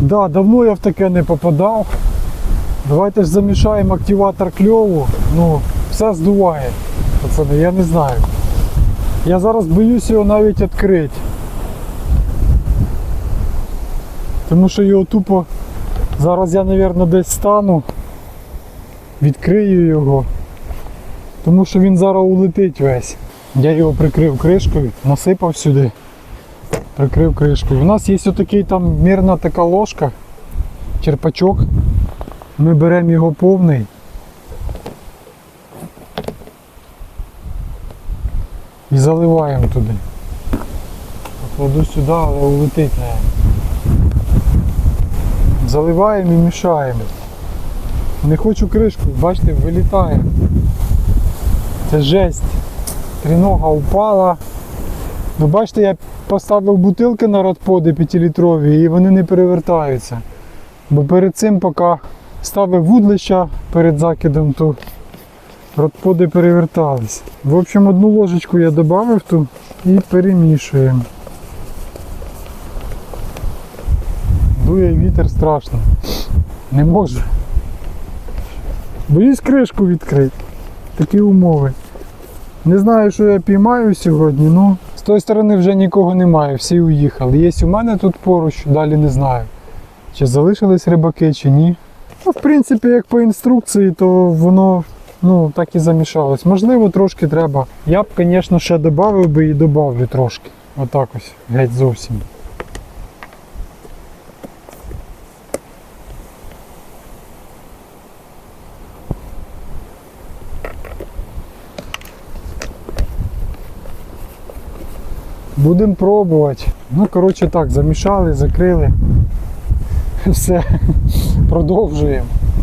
Да, давно я в таке не попадав. Давайте ж замішаємо активатор кльову. Ну, все здуває. Пацани, я не знаю. Я зараз боюсь його навіть відкрити. Тому що його тупо. Зараз я, мабуть, десь стану. Відкрию його. Тому що він зараз улетить весь. Я його прикрив кришкою, насипав сюди. Прикрив кришкою. У нас є отакий там мірна така ложка, черпачок. Ми беремо його повний. І заливаємо туди. Покладу сюди, але улетить, наверное. Заливаємо і мішаємо. Не хочу кришку, бачите, вилітає. Це жесть. Трінога упала. Ну бачите, я поставив бутилки на радподи 5-літрові і вони не перевертаються. Бо перед цим, поки ставив вудлища перед закидом, то радподи перевертались. В общем, одну ложечку я додав ту і перемішуємо. Дує вітер страшно. Не можу. Боюсь кришку відкрити. Такі умови. Не знаю, що я піймаю сьогодні, ну з тої сторони вже нікого немає, всі уїхали. Є у мене тут поруч, далі не знаю. Чи залишились рибаки, чи ні. Ну, в принципі, як по інструкції, то воно ну, так і замішалось. Можливо, трошки треба. Я б, звісно, ще додав би і додавлю трошки. Отак ось, геть зовсім. Будемо пробувати. Ну, коротше так, замішали, закрили. Все, продовжуємо.